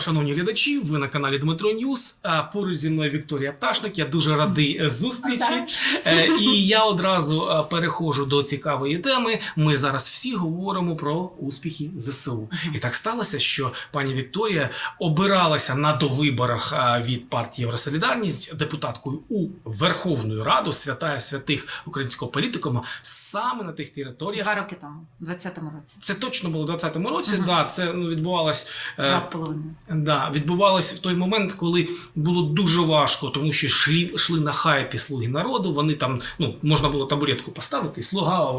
шановні глядачі. Ви на каналі Дмитро Ньюс. А поруч зі мною Вікторія Пташник. Я дуже радий е, зустрічі. Е, І я одразу е, переходжу до цікавої теми. Ми зараз всі говоримо про успіхи ЗСУ. І так сталося, що пані Вікторія обиралася на довиборах від партії Євросолідарність депутаткою у Верховну Раду святая святих українського політикума саме на тих територіях. Два роки тому, в 20-му році. Це точно було в 20-му році. Ага. Да, це ну, відбувалось. Два з половиною. Да, відбувалося в той момент, коли було дуже важко, тому що йшли, йшли на хайпі слуги народу. Вони там ну можна було табуретку поставити, і слуга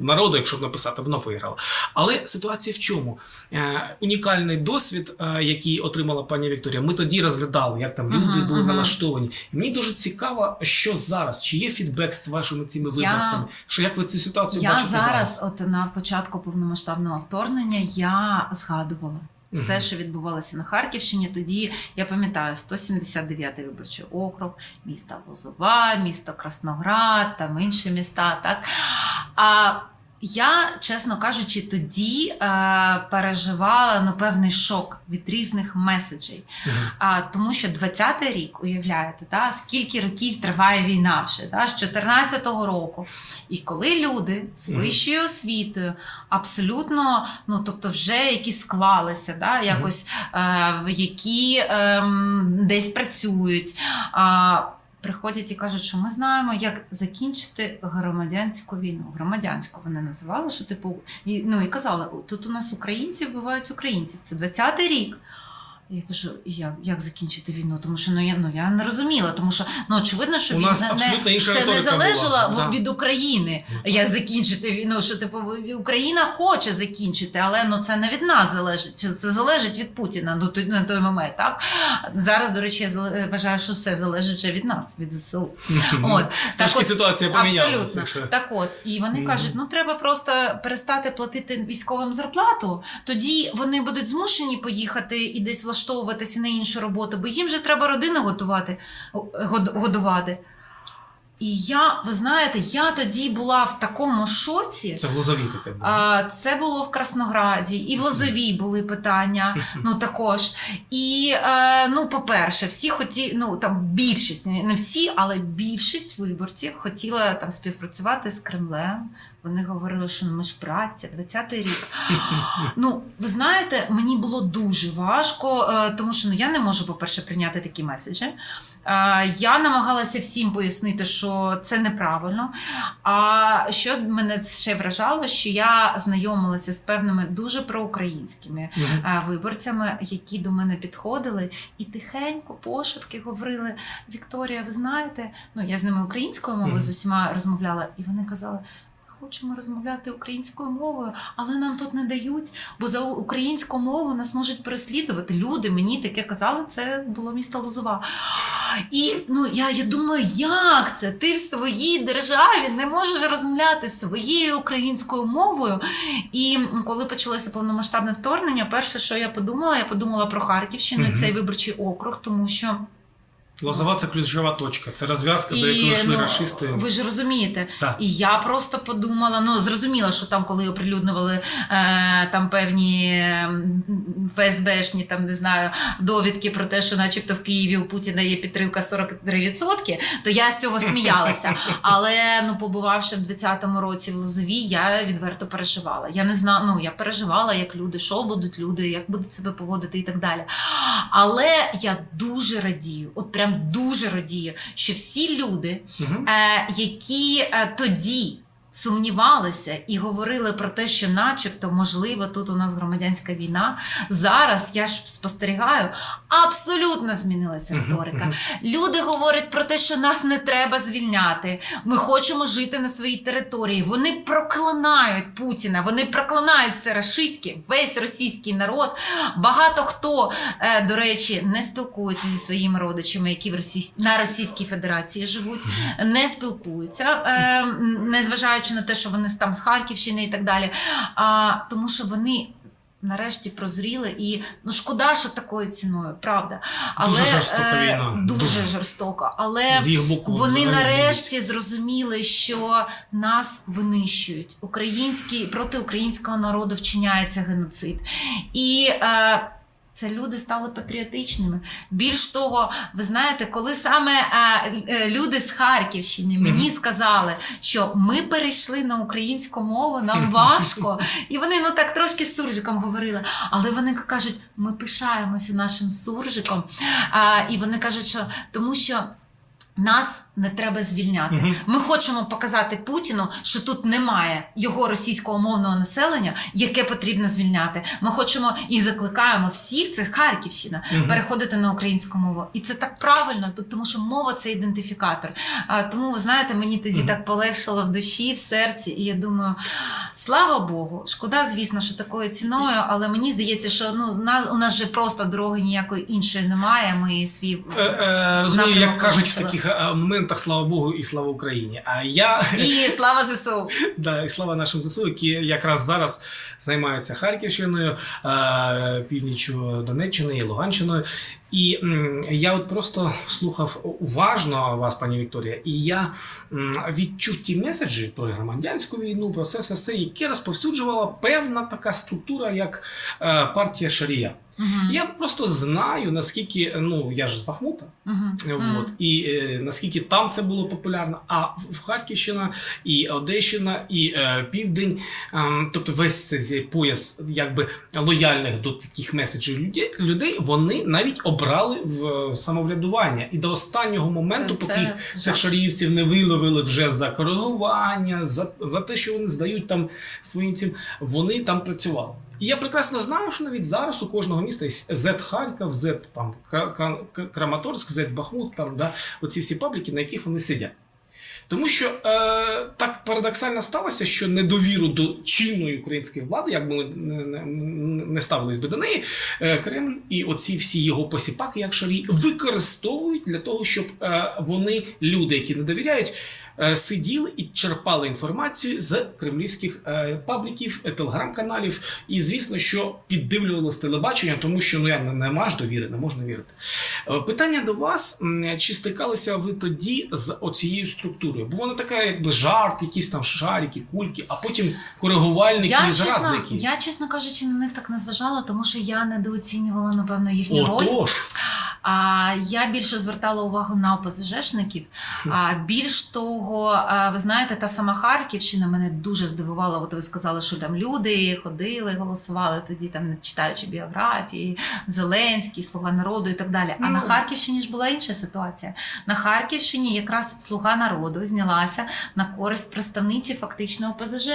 народу, якщо написати, вона виграла. Але ситуація в чому? Е, унікальний досвід, е, який отримала пані Вікторія. Ми тоді розглядали, як там люди Мгм, були мгм. налаштовані. Мені дуже цікаво, що зараз, чи є фідбек з вашими цими Я- виборцями, що як ви цю ситуацію Я бачите зараз, от на початку повномасштабного вторгнення, я згадувала. Все, що відбувалося на Харківщині, тоді я пам'ятаю 179-й виборчий округ, місто Лозова, місто Красноград, там інші міста. Так а я, чесно кажучи, тоді е, переживала ну, певний шок від різних меседжей. А, тому що 20-й рік, уявляєте, да, скільки років триває війна вже, да, з 14-го року. І коли люди з вищою освітою абсолютно, ну тобто, вже які склалися, да, якось е, які ем, десь працюють. А, Приходять і кажуть, що ми знаємо, як закінчити громадянську війну. Громадянську вони називали, що типу, ну і казали, тут у нас українці вбивають українців. Це 20-й рік. Я кажу, як, як закінчити війну? Тому що ну я ну я не розуміла, тому що ну очевидно, що У війна не, це не залежало була. від України, як закінчити війну. Що типу Україна хоче закінчити, але ну це не від нас залежить. Це залежить від Путіна. Ну на той момент, так зараз, до речі, я вважаю, що все залежить вже від нас, від ЗСУ. От Трошки от, ситуація помінялася. Абсолютно. Так от, і вони кажуть: ну треба просто перестати платити військовим зарплату. Тоді вони будуть змушені поїхати і десь влаштовуватися на іншу роботу, бо їм же треба родину готувати, годувати. І я, ви знаєте, я тоді була в такому шоці. Це в Лозові таке було. А, Це було в Краснограді, і в Лозовій були питання. Ну також. І е, ну, по-перше, всі хоті, ну там більшість, не всі, але більшість виборців хотіла там співпрацювати з Кремлем. Вони говорили, що ми ж браття, 20-й рік. Ну, ви знаєте, мені було дуже важко, е, тому що ну я не можу, по-перше, прийняти такі меседжі. Е, Я намагалася всім пояснити, що це неправильно. А що мене ще вражало, що я знайомилася з певними дуже проукраїнськими е, виборцями, які до мене підходили і тихенько, пошепки говорили: Вікторія, ви знаєте, ну я з ними українською мовою з усіма розмовляла, і вони казали. Хочемо розмовляти українською мовою, але нам тут не дають, бо за українську мову нас можуть переслідувати. Люди мені таке казали, це було місто Лозова. І ну я, я думаю, як це? Ти в своїй державі не можеш розмовляти своєю українською мовою. І коли почалося повномасштабне вторгнення, перше, що я подумала, я подумала про Харківщину, і цей виборчий округ, тому що Лозова це ключова точка. Це розв'язка, до якої йшли ну, рашисти. ви ж розумієте, Так. і я просто подумала, ну зрозуміла, що там, коли оприлюднювали е, там певні ФСБшні, там не знаю, довідки про те, що, начебто, в Києві у Путіна є підтримка 43%, то я з цього сміялася. Але ну, побувавши в 20-му році в Лозові, я відверто переживала. Я не знаю, ну я переживала, як люди, що будуть люди, як будуть себе поводити і так далі. Але я дуже радію, от прям дуже радію, що всі люди, угу. е, які е, тоді сумнівалися і говорили про те, що, начебто, можливо, тут у нас громадянська війна. Зараз я ж спостерігаю, абсолютно змінилася риторика. Люди говорять про те, що нас не треба звільняти. Ми хочемо жити на своїй території. Вони проклинають Путіна, вони проклинають все рашистське, весь російський народ. Багато хто, е, до речі, не спілкується зі своїми родичами, які в Російсь... на Російській Федерації живуть, не спілкуються, е, незважаючи на те, що вони там з Харківщини і так далі. А, тому що вони. Нарешті прозріли і ну шкода, що такою ціною, правда. Але Дуже жорстока е, війна, дуже, дуже. жорстока. Але боку вони нарешті зрозуміли, що нас винищують. Український проти українського народу вчиняється геноцид. І е, Це люди стали патріотичними. Більш того, ви знаєте, коли саме е, е, люди з Харківщини мені сказали, що ми перейшли на українську мову, нам важко, і вони ну так трошки з суржиком говорили. Але вони кажуть, ми пишаємося нашим суржиком. А, і вони кажуть, що тому що. Нас не треба звільняти. Мгм. Ми хочемо показати Путіну, що тут немає його російського мовного населення, яке потрібно звільняти. Ми хочемо і закликаємо всіх, це Харківщина, Мгм. переходити на українську мову. І це так правильно, тому що мова це ідентифікатор. А, тому ви знаєте, мені тоді Мгм. так полегшило в душі, в серці, і я думаю, слава Богу, шкода, звісно, що такою ціною, але мені здається, що ну на у нас же просто дороги ніякої іншої немає. Ми свій Е, е, Розумію, як кажуть в таких е, моментах слава Богу і слава Україні. А я і слава ЗСУ. Да, і слава нашим ЗСУ, які якраз зараз займаються Харківщиною, е, північю Донеччини і Луганщиною. І я от просто слухав уважно вас, пані Вікторія, і я відчув ті меседжі про громадянську війну, про все, все, все, яке розповсюджувала певна така структура, як е, партія Шарія. Мгм. Я просто знаю, наскільки ну я ж з Бахмута. Мгм. От, і е, наскільки там це було популярно, а в Харківщина, і Одещина, і е, Південь, ем, тобто весь цей, цей пояс якби лояльних до таких меседжів людей, вони навіть обрали в е, самоврядування. І до останнього моменту, Це- поки це їх цих шаріївців не виловили вже за коригування, за, за те, що вони здають там своїм цим, вони там працювали. І я прекрасно знаю, що навіть зараз у кожного міста є Z Харків, Z там Краматорськ, Z Бахмут, там да, оці всі пабліки, на яких вони сидять. Тому що е, так парадоксально сталося, що недовіру до чинної української влади, як би ми не, не, не ставились би до неї, е, Кремль і оці всі його посіпаки, як шарі, використовують для того, щоб е, вони, люди, які не довіряють, сиділи і черпали інформацію з кремлівських е, пабліків, е, телеграм-каналів, і звісно, що піддивлювали з телебачення, тому що ну як не, не маєш довіри, не можна вірити. Е, Питання до вас: чи стикалися ви тоді з оцією структурою? Бо вона така, якби жарт, якісь там шарики, кульки, а потім коригувальники Я і чесно, я, чесно кажучи, на них так не зважала, тому що я недооцінювала, напевно, їхню роль. А я більше звертала увагу на ОПЗЖшників. А більш того, ви знаєте, та сама Харківщина мене дуже здивувала. От ви сказали, що там люди ходили, голосували тоді, там не читаючи біографії, Зеленський, Слуга народу і так далі. А Ну. на Харківщині ж була інша ситуація. На Харківщині якраз Слуга народу знялася на користь представниці фактично ОПЗЖ.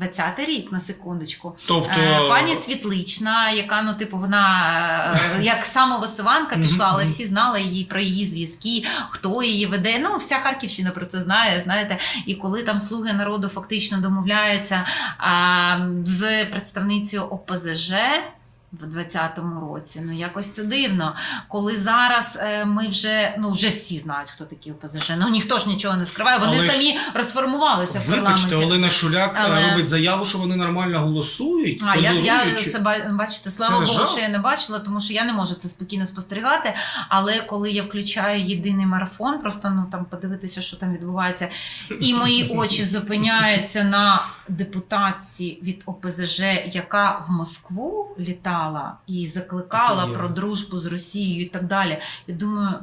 20-й рік на секундочку. тобто Е, Пані Світлична, яка ну типу вона е, як самовисуванка пішла, але всі знали її про її зв'язки, хто її веде. Ну вся Харківщина про це знає. Знаєте, і коли там слуги народу фактично домовляються а, з представницею ОПЗЖ. В 20-му році, ну якось це дивно. Коли зараз е, ми вже ну вже всі знають, хто такі ОПЗЖ. Ну ніхто ж нічого не скриває. Вони Але ж- самі розформувалися в парламенті. Вибачте, Олена Шуляк е, Але- робить заяву, що вони нормально голосують. А я, я це ба- бачите, слава Це Богу, що я не бачила, тому що я не можу це спокійно спостерігати. Але коли я включаю єдиний марафон, просто ну там подивитися, що там відбувається, і мої очі зупиняються на депутатці від ОПЗЖ, яка в Москву літала і закликала про дружбу з Росією і так далі. Я думаю.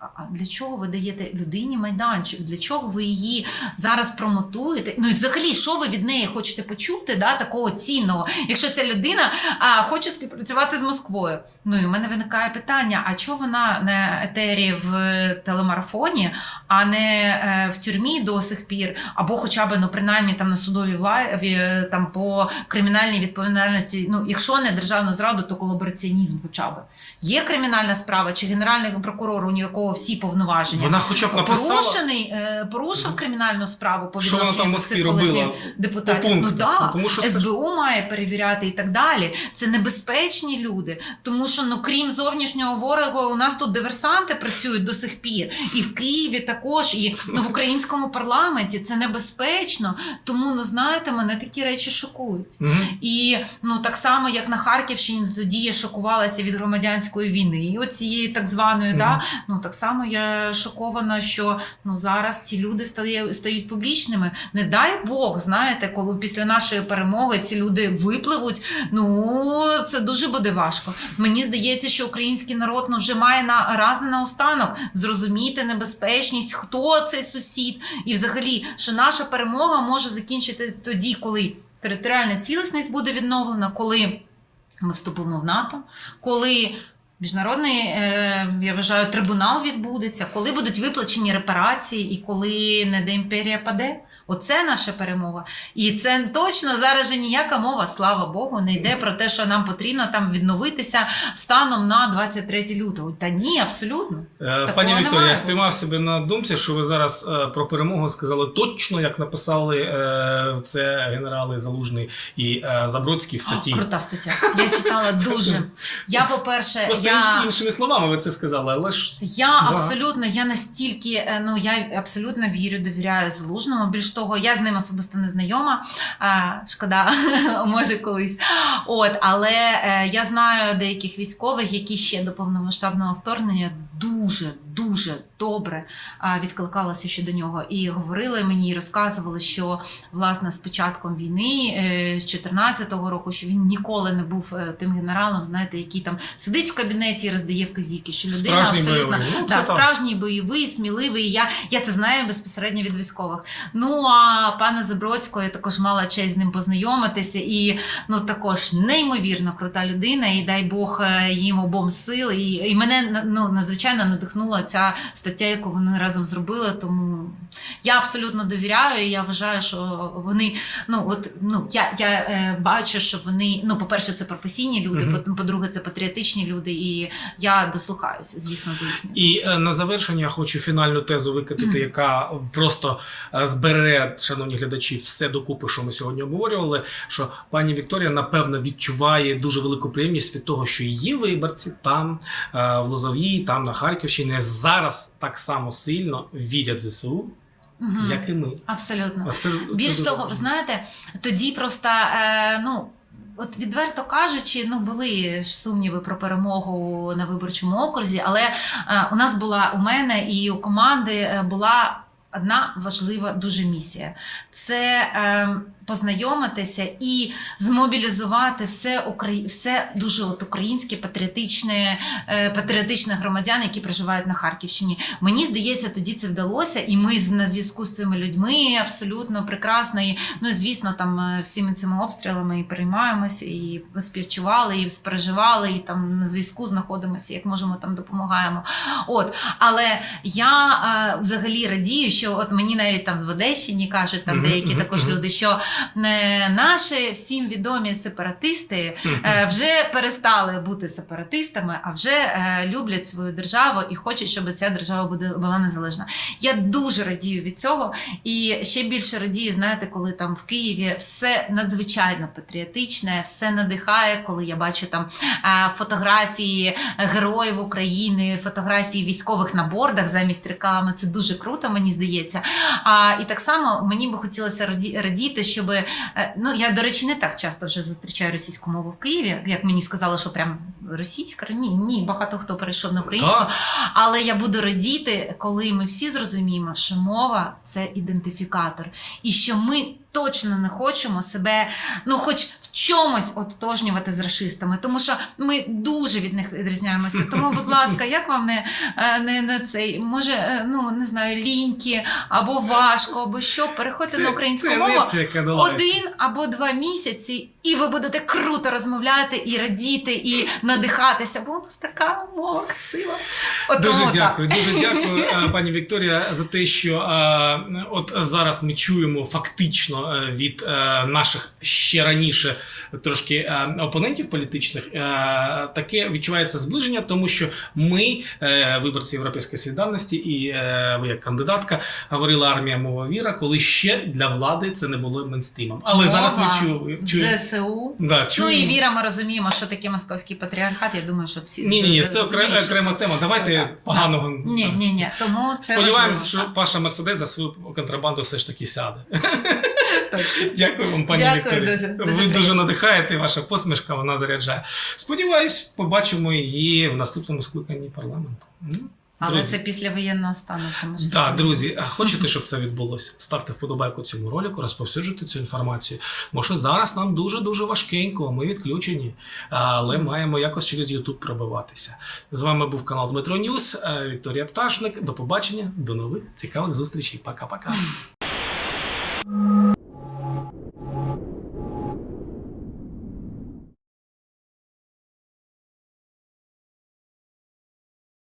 А для чого ви даєте людині майданчик? Для чого ви її зараз промотуєте? Ну і взагалі, що ви від неї хочете почути, да, такого цінного, якщо ця людина а, хоче співпрацювати з Москвою? Ну і в мене виникає питання: а чого вона на етері в телемарафоні, а не е, в тюрмі до сих пір, або хоча б ну принаймні там на судовій владі, е, там по кримінальній відповідальності? Ну, якщо не державну зраду, то колабораціонізм, хоча б є кримінальна справа, чи генеральний прокурор, у якого всі повноваження. Вона хоча б написала, Порушений, е, порушив кримінальну справу по відношенню до цих колишніх депутатів. Ну да, Тому що це СБУ має перевіряти і так далі. Це небезпечні люди, тому що ну крім зовнішнього ворога, у нас тут диверсанти працюють до сих пір, і в Києві також, і ну в українському парламенті це небезпечно. Тому ну знаєте, мене такі речі шокують. Мгм. І ну так само, як на Харківщині, тоді я шокувалася від громадянської війни, і оцієї так званої, Мгм. да, ну так само я шокована, що ну зараз ці люди стає, стають публічними. Не дай Бог, знаєте, коли після нашої перемоги ці люди випливуть. Ну це дуже буде важко. Мені здається, що український народ ну вже має на раз і наостанок зрозуміти небезпечність, хто цей сусід, і взагалі, що наша перемога може закінчити тоді, коли територіальна цілісність буде відновлена, коли ми вступимо в НАТО, коли міжнародний, е, я вважаю, трибунал відбудеться, коли будуть виплачені репарації і коли не де імперія паде. Оце наша перемога. І це точно зараз же ніяка мова, слава Богу, не йде про те, що нам потрібно там відновитися станом на 23 лютого. Та ні, абсолютно. Е, Такого Пані Вікторія, я спіймав себе на думці, що ви зараз е, про перемогу сказали точно, як написали е, це генерали Залужний і Забродський в статті. О, крута стаття. Я читала дуже. Я, по-перше, я... іншими словами ви це сказали, але ж Я Да. абсолютно, я настільки, ну я абсолютно вірю, довіряю залужному. Більш того, я з ним особисто не знайома. Шкода, може колись. От, але е, я знаю деяких військових, які ще до повномасштабного вторгнення дуже дуже добре а, відкликалися щодо нього і говорили мені, і розказували, що власне з початком війни, е, з 14-го року, що він ніколи не був е, тим генералом, знаєте, який там сидить в кабінеті і роздає вказівки, що людина Справжній абсолютно бойовий. Ну, да, справжній бойовий, сміливий. Я, я це знаю безпосередньо від військових. Ну а пана Забродського я також мала честь з ним познайомитися, і ну також неймовірно крута людина. І дай Бог е, їм обом сил. І, і мене ну, надзвичайно надихнула ця стаття, яку вони разом зробили. Тому я абсолютно довіряю. і Я вважаю, що вони ну от ну я, я е, бачу, що вони ну, по-перше, це професійні люди, по- по-друге, це патріотичні люди, і я дослухаюся, звісно, до їхніх. І е, на завершення я хочу фінальну тезу викатити, яка просто е, збере, шановні глядачі, все докупи, що ми сьогодні обговорювали. Що пані Вікторія напевно відчуває дуже велику приємність від того, що її виборці там е, в Лозовій, там на Харківщині зараз так само сильно вірять ЗСУ, Мгм. як і ми. Абсолютно. Це Більш дуже того, знаєте, тоді просто е, ну. От відверто кажучи, ну були ж сумніви про перемогу на виборчому окрузі, але е, у нас була у мене і у команди е, була одна важлива дуже місія: це е, познайомитися і змобілізувати все украї... все дуже от українське патріотичне, е, патріотичних громадян, які проживають на Харківщині. Мені здається, тоді це вдалося, і ми на зв'язку з цими людьми абсолютно прекрасно. І, ну, звісно, там е, всіми цими обстрілами і переймаємося, і співчували, і спереживали, і там на зв'язку знаходимося, як можемо там допомагаємо. От, але я е, взагалі радію, що от мені навіть там в Одещині кажуть там деякі також люди, що наші всім відомі сепаратисти е, вже перестали бути сепаратистами, а вже е, люблять свою державу і хочуть, щоб ця держава була незалежна. Я дуже радію від цього, і ще більше радію, знаєте, коли там в Києві все надзвичайно патріотичне, все надихає, коли я бачу там е, фотографії героїв України, фотографії військових на бордах замість реклами. Це дуже круто, мені здається. А, і так само мені би хотілося раді- радіти, щоб ну я до речі не так часто вже зустрічаю російську мову в Києві, як мені сказали, що прям російська. Ні, ні, багато хто перейшов на українську. Так. Але я буду радіти, коли ми всі зрозуміємо, що мова це ідентифікатор, і що ми точно не хочемо себе, ну хоч в чомусь ототожнювати з расистами, тому що ми дуже від них відрізняємося. Тому, будь ласка, як вам не, е, не, не цей, може, е, ну не знаю, ліньки або важко, або що, переходьте на українську мову. Один або два місяці, і ви будете круто розмовляти і радіти, і надихатися, бо у нас така мова красива. От Дуже тому так. дякую, дуже дякую, е, пані Вікторія, за те, що е, от зараз ми чуємо фактично е, від наших ще раніше трошки опонентів політичних. Таке відчувається зближення, тому що ми, виборці Європейської солідарності, і ви як кандидатка говорили армія мова віра, коли ще для влади це не було мейнстрімом. Але Мова, зараз ми чуємо. чуємо. ЗСУ. Да, Ну і віра, ми розуміємо, що таке московський патріархат. Я думаю, що всі Ні, ні, це розуміють, окре- що окрема тема. Давайте поганого. Ні, ні, ні. Тому це Сподіваємось, що Паша Мерседес за свою контрабанду все ж таки сяде. Точно. Дякую вам, пані Дякую Вікторія. дуже, дуже Ви дуже надихаєте, і ваша посмішка вона заряджає. Сподіваюсь, побачимо її в наступному скликанні парламенту. М? Але Друзі. це після воєнного стану вже ми Так, це- друзі, а хочете, щоб це відбулося? Ставте вподобайку цьому ролику, розповсюджуйте цю інформацію. Може зараз нам дуже дуже важкенько, ми відключені, але маємо якось через YouTube пробиватися. З вами був канал Дмитро Ньюс, е, Вікторія Пташник. До побачення, до нових цікавих зустрічей. Пока-пока.